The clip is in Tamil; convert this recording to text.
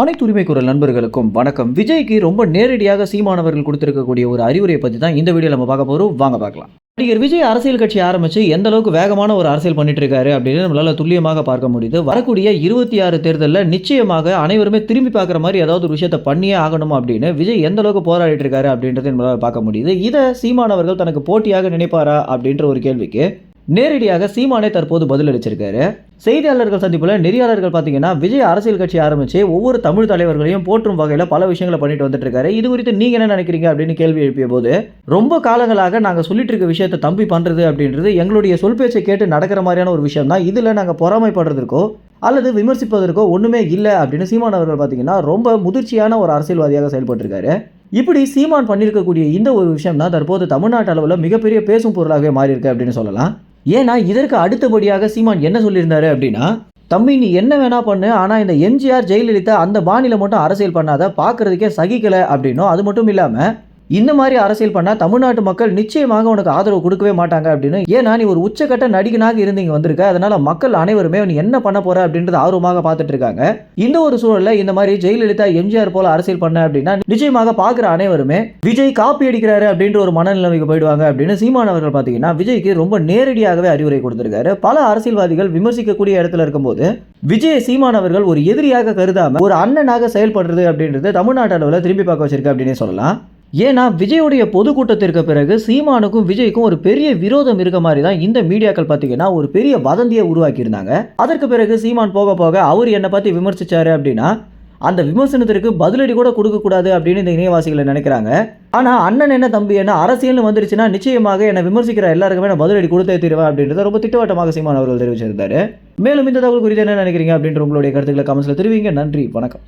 அனைத்து உரிமை குரல் நண்பர்களுக்கும் வணக்கம். விஜய்க்கு ரொம்ப நேரடியாக சீமானவர்கள் கொடுத்திருக்கக்கூடிய ஒரு அறிவுரையை பற்றி தான் இந்த வீடியோ நம்ம பார்க்க போகிறோம் வாங்க பார்க்கலாம். நடிகர் விஜய் அரசியல் கட்சி ஆரம்பித்து எந்த அளவுக்கு வேகமான ஒரு அரசியல் பண்ணிட்டு இருக்காரு அப்படின்னு நம்மளால துல்லியமாக பார்க்க முடியுது. வரக்கூடிய இருபத்தி ஆறு தேர்தலில் நிச்சயமாக அனைவருமே திரும்பி பார்க்குற மாதிரி ஏதாவது ஒரு விஷயத்தை பண்ணியே ஆகணும் அப்படின்னு விஜய் எந்த அளவுக்கு போராடிட்டு இருக்காரு அப்படின்றத நம்மளால பார்க்க முடியுது. இதை சீமானவர்கள் தனக்கு போட்டியாக நினைப்பாரா அப்படின்ற ஒரு கேள்விக்கு நேரடியாக சீமானே தற்போது பதிலளிச்சிருக்காரு. செய்தியாளர்கள் சந்திப்பில் நெறியாளர்கள் பார்த்தீங்கன்னா விஜய் அரசியல் கட்சி ஆரம்பித்து ஒவ்வொரு தமிழ் தலைவர்களையும் போற்றும் வகையில் பல விஷயங்களை பண்ணிட்டு வந்துட்டு இருக்காரு. இது குறித்து நீங்கள் என்ன நினைக்கிறீங்க அப்படின்னு கேள்வி எழுப்பிய போது ரொம்ப காலங்களாக நாங்கள் சொல்லிட்டு இருக்க விஷயத்தை தம்பி பண்ணுறது அப்படின்றது எங்களுடைய சொல் பேச்சை கேட்டு நடக்கிற மாதிரியான ஒரு விஷயம் தான் இதில் நாங்கள் பொறாமைப்படுறதுக்கோ அல்லது விமர்சிப்பதற்கோ ஒன்றுமே இல்லை அப்படின்னு சீமான் அவர்கள் பார்த்தீங்கன்னா ரொம்ப முதிர்ச்சியான ஒரு அரசியல்வாதியாக செயல்பட்டிருக்காரு. இப்படி சீமான் பண்ணியிருக்கக்கூடிய இந்த ஒரு விஷயம் தான் தற்போது தமிழ்நாட்டு அளவில் மிகப்பெரிய பேசும் பொருளாகவே மாறி இருக்கு அப்படின்னு சொல்லலாம். ஏன்னா இதற்கு அடுத்தபடியாக சீமான் என்ன சொல்லியிருந்தாரு அப்படின்னா தம்பி நீ என்ன வேணா பண்ணு ஆனால் இந்த எம்ஜிஆர் ஜெயலலிதா அந்த பாணியில மட்டும் அரசியல் பண்ணாத பார்க்குறதுக்கே சகிக்கலை அப்படின்னும் அது மட்டும் இல்லாமல் இந்த மாதிரி அரசியல் பண்ணால் தமிழ்நாட்டு மக்கள் நிச்சயமாக உனக்கு ஆதரவு கொடுக்கவே மாட்டாங்க அப்படின்னு. ஏன்னா நீ ஒரு உச்சக்கட்ட நடிகனாக இருந்தீங்க இங்கே வந்திருக்க. அதனால மக்கள் அனைவருமே நீ என்ன பண்ண போற அப்படின்றது ஆர்வமாக பார்த்துட்டு இருக்காங்க. இந்த ஒரு சூழல்ல இந்த மாதிரி ஜெயலலிதா எம்ஜிஆர் போல அரசியல் பண்ண அப்படின்னா நிச்சயமாக பார்க்குற அனைவருமே விஜய் காப்பி அடிக்கிறாரு அப்படின்ற ஒரு மனநிலைமைக்கு போயிடுவாங்க அப்படின்னு சீமான் அவர்கள் பார்த்தீங்கன்னா விஜய்க்கு ரொம்ப நேரடியாகவே அறிவுரை கொடுத்திருக்காரு. பல அரசியல்வாதிகள் விமர்சிக்கக்கூடிய இடத்துல இருக்கும்போது விஜய் சீமான் அவர்கள் ஒரு எதிரியாக கருதாம ஒரு அண்ணனாக செயல்படுறது அப்படின்றது தமிழ்நாட்டு அளவில் திரும்பி பார்க்க வச்சிருக்கு அப்படின்னு சொல்லலாம். ஏன்னா விஜயுடைய பொதுக்கூட்டத்திற்கு பிறகு சீமானுக்கும் விஜய்க்கும் ஒரு பெரிய விரோதம் இருக்க மாதிரி தான் இந்த மீடியாக்கள் பார்த்தீங்கன்னா ஒரு பெரிய வதந்தியை உருவாக்கியிருந்தாங்க. அதற்கு பிறகு சீமான் போக போக அவர் என்னை பற்றி விமர்சித்தார் அப்படின்னா அந்த விமர்சனத்திற்கு பதிலடி கூட கொடுக்கக்கூடாது அப்படின்னு இந்த இணையவாசிகளை நினைக்கிறாங்க. ஆனால் அண்ணன் என்ன தம்பி என்ன அரசியல்னு வந்துருச்சுன்னா நிச்சயமாக என்னை விமர்சிக்கிற எல்லாருக்குமே நான் பதிலடி கொடுத்தே தீருவேன் அப்படின்றத ரொம்ப திட்டவட்டமாக சீமான் அவர்கள் தெரிவிச்சிருந்தாரு. மேலும் இந்த தகவல் குறித்து என்ன நினைக்கிறீங்க அப்படின்ற உங்களுடைய கருத்துக்களை கமெண்ட்ஸில் தெரிவிங்க. நன்றி வணக்கம்.